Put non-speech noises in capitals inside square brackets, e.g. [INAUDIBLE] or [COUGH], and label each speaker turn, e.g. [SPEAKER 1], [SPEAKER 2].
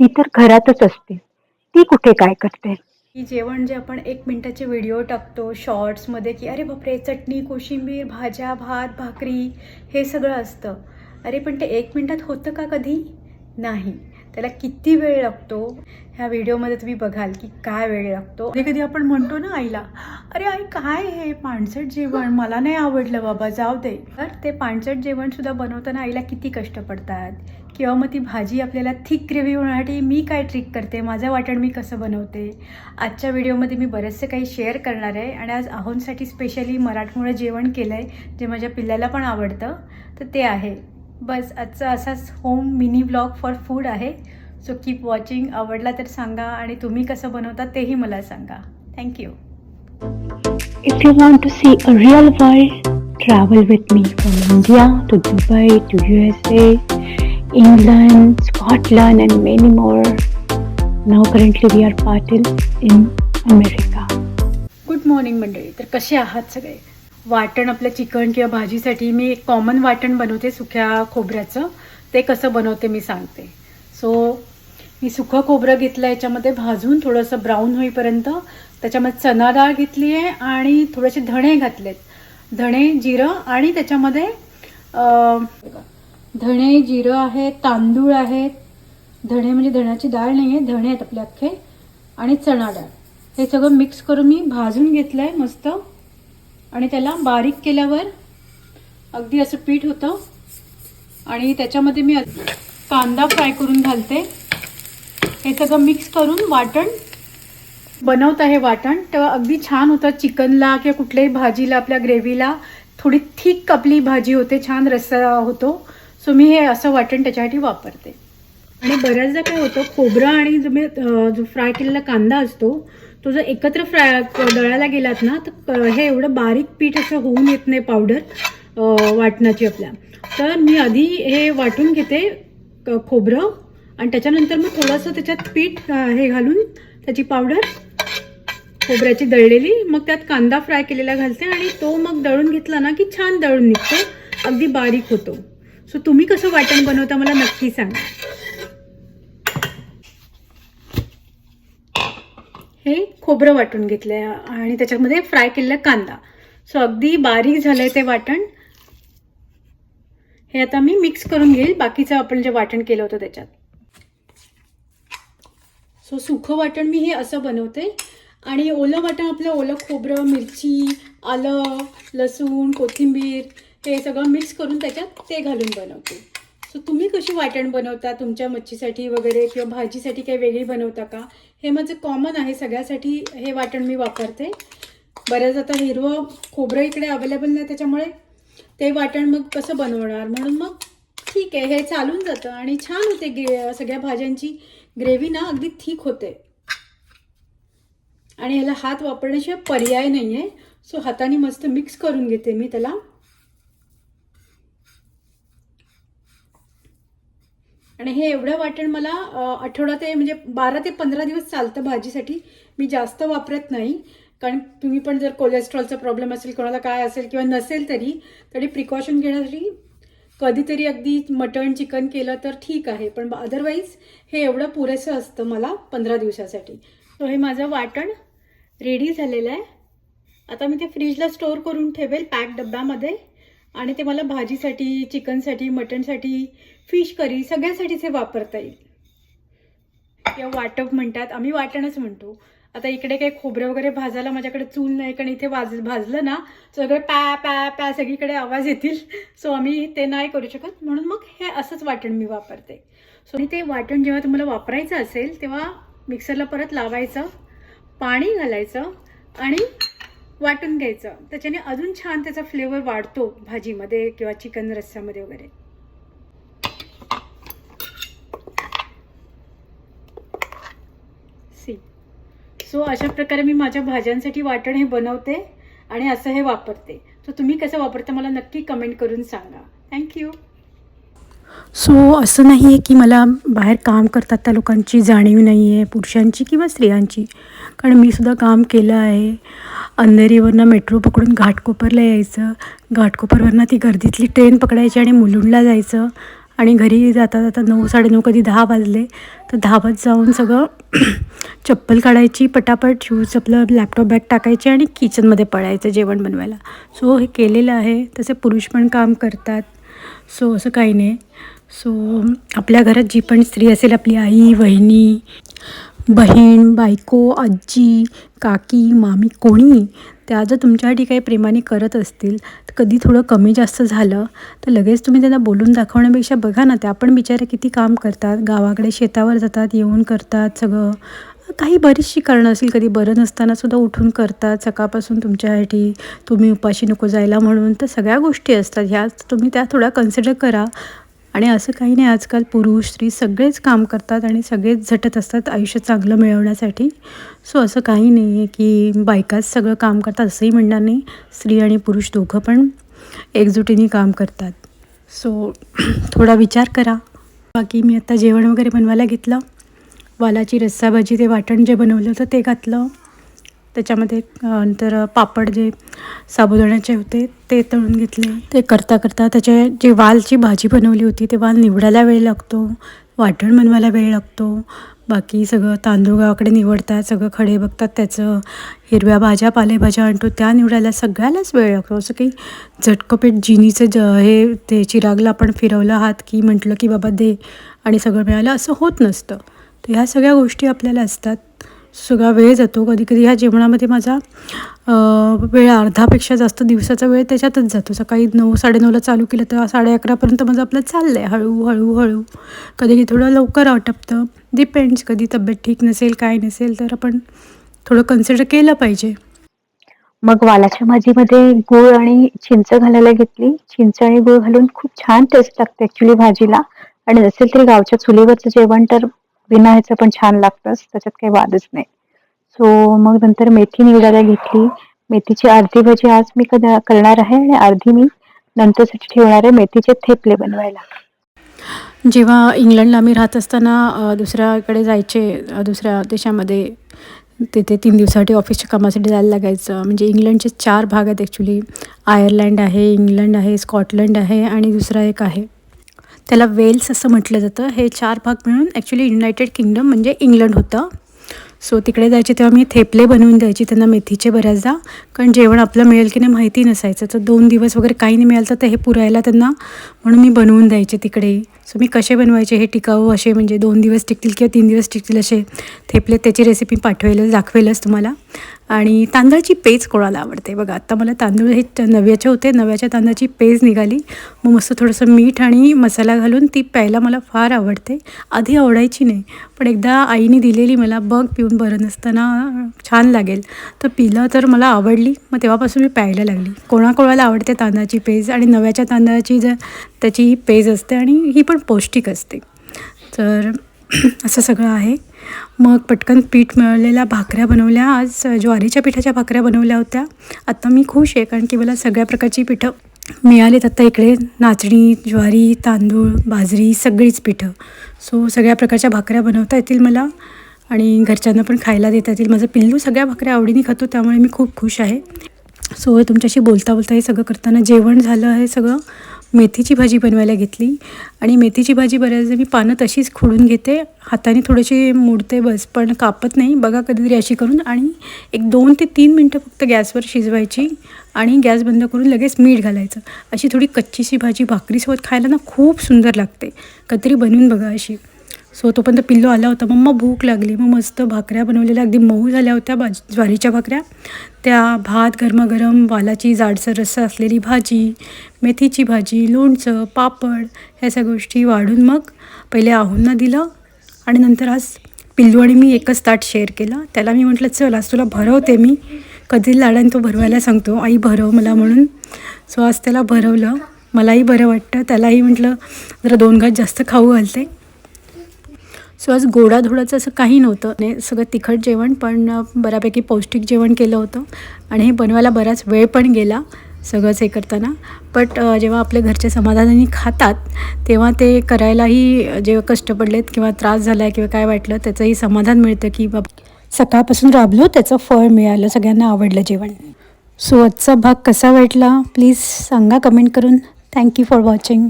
[SPEAKER 1] ती तर घरातच असते. ती कुठे काय करते?
[SPEAKER 2] की जेवण जे आपण एक मिनटाचे व्हिडिओ टाकतो शॉर्ट्समध्ये की अरे बापरे चटणी कोशिंबीर भाज्या भात भाकरी हे सगळं असतं. अरे पण ते एक मिनटात होतं का कधी? नाही. त्याला किती वेळ लागतो? ह्या व्हिडिओमध्ये तुम्ही बघाल की काय वेळ लागतो. कधी कधी आपण म्हणतो ना आईला अरे आई काय हे? पाणसट जेवण मला नाही आवडलं बाबा जाऊ दे. तर ते पाणसट जेवणसुद्धा बनवताना आईला किती कष्ट पडतात. किंवा मग ती भाजी आपल्याला थिक ग्रेव्ही होण्यासाठी मी काय ट्रिक करते माझं वाटण मी कसं बनवते आजच्या व्हिडिओमध्ये मी बरेचसे काही शेअर करणार आहे. आणि आज आहोंसाठी स्पेशली मराठमोळं जेवण केलं आहे जे माझ्या पिल्ल्याला पण आवडतं. तर ते आहे. बस आजचा असाच home mini blog for food आहे. सो कीप वॉचिंग आवडला तर सांगा आणि तुम्ही कसं बनवता तेही मला सांगा. Thank you
[SPEAKER 1] If you want to see a real world, travel with me from India to Dubai to USA, England, Scotland, and many more. Now, currently, we are parted in America.
[SPEAKER 2] Good morning मंडळी. तर कसे आहात सगळे? वाटण आपल्या chicken किंवा भाजीसाठी मी एक कॉमन वाटण बनवते सुक्या खोबऱ्याचं. ते कसं बनवते मी सांगते. सो मी सुखं खोबरं घेतलं याच्यामध्ये भाजून थोडंसं ब्राऊन होईपर्यंत. त्याच्यामध्ये चना डाळ घेतली आहे आणि थोडेसे धणे घातलेत. धणे जिरं आणि त्याच्यामध्ये धणे जिरं आहे तांदूळ आहेत. धणे म्हणजे धण्याची डाळ नाही आहे धणे आहेत आपले अख्खे. आणि चणा डाळ. हे सगळं मिक्स करून मी भाजून घेतलं आहे मस्त. आणि त्याला बारीक केल्यावर अगदी असं पीठ होतं. आणि त्याच्यामध्ये मी कांदा फ्राय करून घालते. हे सगळं मिक्स करून वाटण बनवत आहे वाटण. तेव्हा अगदी छान होतं चिकनला किंवा कुठल्याही भाजीला आपल्या ग्रेव्हीला थोडी थिक आपली भाजी होते छान रस्सा होतो. सो मी हे असं वाटण त्याच्यासाठी वापरते. आणि बऱ्याचदा काय होतं खोबरं आणि जो मी जो फ्राय केलेला कांदा असतो तो जर एकत्र फ्राय दळायला गेलात ना तर क- हे एवढं बारीक पीठ असं होऊन येत नाही पावडर वाटणाची आपल्या. तर मी आधी हे वाटून घेते क- खोबरं आणि त्याच्यानंतर मग थोडंसं त्याच्यात पीठ हे घालून त्याची पावडर खोबऱ्याची दळलेली मग त्यात कांदा फ्राय केलेला घालते आणि तो मग दळून घेतला ना की छान दळून निघतो अगदी बारीक होतो. सो तुम्ही कसं वाटण बनवता मला नक्की सांगा. हे खोबरं वाटून घेतलंय आणि त्याच्यामध्ये फ्राय केलेला कांदा. सो अगदी बारीक झालंय ते वाटण. हे आता मी मिक्स करून घेईल. बाकीचं आपण जे वाटण केलं होतं त्याच्यात. सो सुखं वाटण मी हे असं बनवते. आणि ओलं वाटण आपलं ओलं खोबरं मिरची आलं लसूण कोथिंबीर हे सगळं मिक्स करून त्याच्यात ते घालून बनवते. सो तुम्ही कशी वाटण बनवता तुमच्या मच्छीसाठी वगैरे किंवा भाजीसाठी काही वेगळी बनवता का? हे माझं कॉमन आहे सगळ्यासाठी हे वाटण मी वापरते. बऱ्याच आता हिरवं खोबरं इकडे अवेलेबल नाही त्याच्यामुळे ते वाटण मग कसं बनवणार? म्हणून मग ठीक आहे हे चालून जातं आणि छान होते ग्रे सगळ्या भाज्यांची ग्रेव्ही ना अगदी ठीक होते. आणि ह्याला हात वापरण्याशिवाय पर्याय नाही आहे सो हाताने मस्त मिक्स करून घेते मी त्याला. आणि हे एवढं वाटण मला आठवडा ते म्हणजे बारा ते पंधरा दिवस चालतं भाजीसाठी. मी जास्त वापरत नाही. कारण तुम्ही पण जर कोलेस्ट्रॉलचा प्रॉब्लेम असेल कोणाला काय असेल किंवा नसेल तरी तरी प्रिकॉशन घेण्यासाठी कधीतरी अगदी मटण चिकन केलं तर ठीक आहे. पण अदरवाईज हे एवढं पुरेसं असतं मला पंधरा दिवसासाठी. सो हे माझं वाटण रेडी झालेलं आहे. आता मी ते फ्रीजला स्टोअर करून ठेवेल पॅक डब्यामध्ये. आणि ते मला भाजीसाठी चिकनसाठी मटणसाठी फिश करी सगळ्यासाठीच हे वापरता येईल. किंवा वाटप म्हणतात आम्ही वाटणच म्हणतो. आता इकडे काही खोबरं वगैरे भाजायला माझ्याकडे चूल नाही कारण इथे वाज भाजलं ना सगळं पॅ पॅ पॅ सगळीकडे आवाज येतील. सो आम्ही ते नाही करू शकत म्हणून मग हे असंच वाटण मी वापरते. सो आणि ते वाटण जेव्हा तुम्हाला वापरायचं असेल तेव्हा मिक्सरला परत लावायचं पाणी घालायचं आणि वाटून घ्यायचं. त्याच्याने अजून छान त्याचा फ्लेवर वाढतो भाजीमध्ये किंवा चिकन रस्स्यामध्ये वगैरे सी सो अशा प्रकारे मी माझ्या भाज्यांसाठी वाटण हे बनवते आणि असं हे वापरते. सो तुम्ही कसं वापरता मला नक्की कमेंट करून सांगा. थँक्यू सो असं नाही आहे की मला बाहेर काम करतात त्या लोकांची जाणीव नाही आहे पुरुषांची किंवा स्त्रियांची. कारण मी सुद्धा काम केलं आहे. अंधेरीवरनं मेट्रो पकडून घाटकोपरला यायचं. घाटकोपरवरनं ती गर्दीतली ट्रेन पकडायची आणि मुलुंडला जायचं. आणि घरी जाता जाता नऊ साडेनऊ कधी दहा वाजले तर धावत जाऊन सगळं [CLEARS THROAT] चप्पल काढायची पटापट शूज आपलं लॅपटॉप बॅग टाकायचे आणि किचनमध्ये पळायचं जेवण बनवायला. सो हे केलेलं आहे. तसे पुरुष पण काम करतात. सो असं काही नाही. सो आपल्या घरात जी पण स्त्री असेल आपली आई वहिनी बहीण बायको आजी काकी मामी कोणी? त्या जर तुमच्यासाठी काही प्रेमाने करत असतील तर कधी थोडं कमी जास्त झालं तर लगेच तुम्ही त्यांना बोलून दाखवण्यापेक्षा बघा ना त्या पण बिचारे किती काम करतात गावाकडे शेतावर जातात येऊन करतात सगळं. काही बरीचशी कारणं असतील कधी बरं नसतानासुद्धा उठून करतात सकाळपासून तुमच्यासाठी तुम्ही उपाशी नको जायला म्हणून तर सगळ्या गोष्टी असतात. ह्या तुम्ही त्या थोड्या कन्सिडर करा. आणि असं काही नाही आजकाल पुरुष स्त्री सगळेच काम करतात आणि सगळेच झटत असतात आयुष्य चांगलं मिळवण्यासाठी. सो असं काही नाही आहे की बायकाच सगळं काम करतात असंही म्हणणार नाही. स्त्री आणि पुरुष दोघं पण एकजुटीने काम करतात. सो थोडा विचार करा. बाकी मी आता जेवण वगैरे बनवायला घेतलं. वालाची रस्सा भाजी ते वाटण जे बनवलं होतं ते घातलं. त्याच्यामध्ये नंतर पापड जे साबुदाण्याचे होते ते तळून घेतले. ते करता करता त्याचे जे वालची भाजी बनवली होती ते वाल निवडायला वेळ लागतो वाटण बनवायला वेळ लागतो. बाकी सगळं तांदूळ गावाकडे निवडतात सगळं खडे बघतात त्याचं हिरव्या भाज्या पालेभाज्या आणतो त्या निवडायला सगळ्यालाच वेळ लागतो. असं काही झटकपेट जिनीचं ज हे ते चिरागला आपण फिरवलं हात की म्हटलं की बाबा दे आणि सगळं मिळालं असं होत नसतं. तर ह्या सगळ्या गोष्टी आपल्याला असतात. सगळा वेळ जातो. कधी कधी ह्या जेवणामध्ये माझा वेळ अर्धापेक्षा जास्त दिवसाचा वेळ त्याच्यातच जातो. सकाळी नऊ साडेनऊला चालू केलं तर साडे अकरापर्यंत माझं आपलं चाललं आहे हळू हळू हळू. कधी कधी थोडं लवकर आटपतं. डिपेंड्स कधी तब्येत ठीक नसेल काय नसेल तर आपण थोडं कन्सिडर केलं पाहिजे.
[SPEAKER 1] मग वालाच्या भाजीमध्ये गूळ आणि चिंच घालायला घेतली. चिंच आणि गूळ घालून खूप छान टेस्ट लागते ऍक्च्युली भाजीला. आणि नसेल तरी गावच्या चुलीवरचं जेवण तर बिना ह्याचं पण छान लागतंच त्याच्यात काही वादच नाही. सो मग नंतर मेथी निवडायला घेतली. मेथीची अर्धी भजी आज मी कदा करणार आहे आणि अर्धी मी नंतरसाठी ठेवणार आहे मेथीचे थेपले बनवायला.
[SPEAKER 2] जेव्हा इंग्लंडला आम्ही राहत असताना दुसऱ्याकडे जायचे दुसऱ्या देशामध्ये तिथे तीन दिवसासाठी ऑफिसच्या कामासाठी जायला लागायचं. म्हणजे इंग्लंडचे चार भाग आहेत ॲक्च्युली आयर्लंड आहे इंग्लंड आहे स्कॉटलंड आहे आणि दुसरा एक आहे. त्याला वेल्स असं म्हटलं जातं. हे चार भाग मिळून ॲक्च्युली युनायटेड किंगडम म्हणजे इंग्लंड होतं. सो तिकडे जायचे तेव्हा मी थेपले बनवून द्यायची त्यांना मेथीचे बऱ्याचदा. कारण जेवण आपलं मिळेल की नाही माहिती नसायचं. तर दोन दिवस वगैरे काही नाही मिळालं तर हे पुरायला त्यांना. म्हणून मी बनवून द्यायचे तिकडे. सो मी कसे बनवायचे हे टिकाऊ असे म्हणजे दोन दिवस टिकतील किंवा तीन दिवस टिकतील असे थेपले त्याची रेसिपी पाठवेलच दाखवेलच तुम्हाला. आणि तांदळाची पेज कोणाला आवडते? बघा आत्ता मला तांदूळ हे नव्याचे होते नव्याच्या तांदळाची पेज निघाली. मग मस्त थोडंसं मीठ आणि मसाला घालून ती प्यायला मला फार आवडते. आधी आवडायची नाही पण एकदा आईने दिलेली मला बघ पिऊन बरं नसताना छान लागेल. तर पिलं तर मला आवडली मग तेव्हापासून मी प्यायला लागली. कोणाकोणाला आवडते तांदळाची पेज आणि नव्याच्या तांदळाची जर त्याची ही पेज असते आणि ही पण पौष्टिक असते. तर [CLEARS THROAT] असं सगळं आहे. मग पटकन पीठ मिळवलेल्या भाकऱ्या बनवल्या. आज ज्वारीच्या पिठाच्या भाकऱ्या बनवल्या होत्या. आता मी खुश आहे कारण की मला सगळ्या प्रकारची पिठं मिळालीत. आता इकडे नाचणी ज्वारी तांदूळ बाजरी सगळीच पिठं. सो सगळ्या प्रकारच्या भाकऱ्या बनवता येतील मला. आणि घरच्यांना पण खायला देता येतील. माझं पिल्लू सगळ्या भाकऱ्या आवडीने खातो त्यामुळे मी खूप खुश आहे. सो तुमच्याशी बोलता बोलता हे सगळं करताना जेवण झालं आहे सगळं. मेथीची भाजी बनवायला घेतली. आणि मेथीची भाजी बऱ्याचदा मी पानं तशीच खोडून घेते. हाताने थोडीशी मोडते बस पण कापत नाही. बघा कधीतरी अशी करून आणि एक दोन ते तीन मिनटं फक्त गॅसवर शिजवायची आणि गॅस बंद करून लगेच मीठ घालायचं. अशी थोडी कच्चीशी भाजी भाकरीसोबत खायला ना खूप सुंदर लागते. कधीतरी बनवून बघा अशी. सो तोपर्यंत पिल्लू आला होता. मम्मा भूक लागली. मग मस्त भाकऱ्या बनवलेल्या. अगदी मऊ झाल्या होत्या भाज ज्वारीच्या भाकऱ्या. त्या भात गरमागरम वालाची जाडसर रस्सा असलेली भाजी मेथीची भाजी लोणचं पापड ह्या सगळ्या गोष्टी वाढून मग पहिले आहूंना दिलं आणि नंतर आज पिल्लू आणि मी एकच ताट शेअर केलं. त्याला मी म्हटलं चल आज तुला भरवते मी. कधी लाडाने तो भरवायला सांगतो. आई भरव मला म्हणून. सो आज त्याला भरवलं. मलाही बरं वाटतं. त्यालाही म्हटलं जरा दोन घास जास्त खाऊ घालते. सो आज गोडाधोडाचं असं काही नव्हतं. नाही सगळं तिखट जेवण पण बऱ्यापैकी पौष्टिक जेवण केलं होतं. आणि हे बनवायला बराच वेळ पण गेला सगळंच हे करताना. बट जेव्हा आपल्या घरचे समाधानाने खातात तेव्हा ते करायलाही जे जेव्हा कष्ट पडलेत किंवा त्रास झाला आहे किंवा काय वाटलं त्याचंही समाधान मिळतं की बाब सकाळपासून राबलो त्याचं फळ मिळालं सगळ्यांना आवडलं जेवण. सो आजचा भाग कसा वाटला? प्लीज सांगा कमेंट करून. Thank you for watching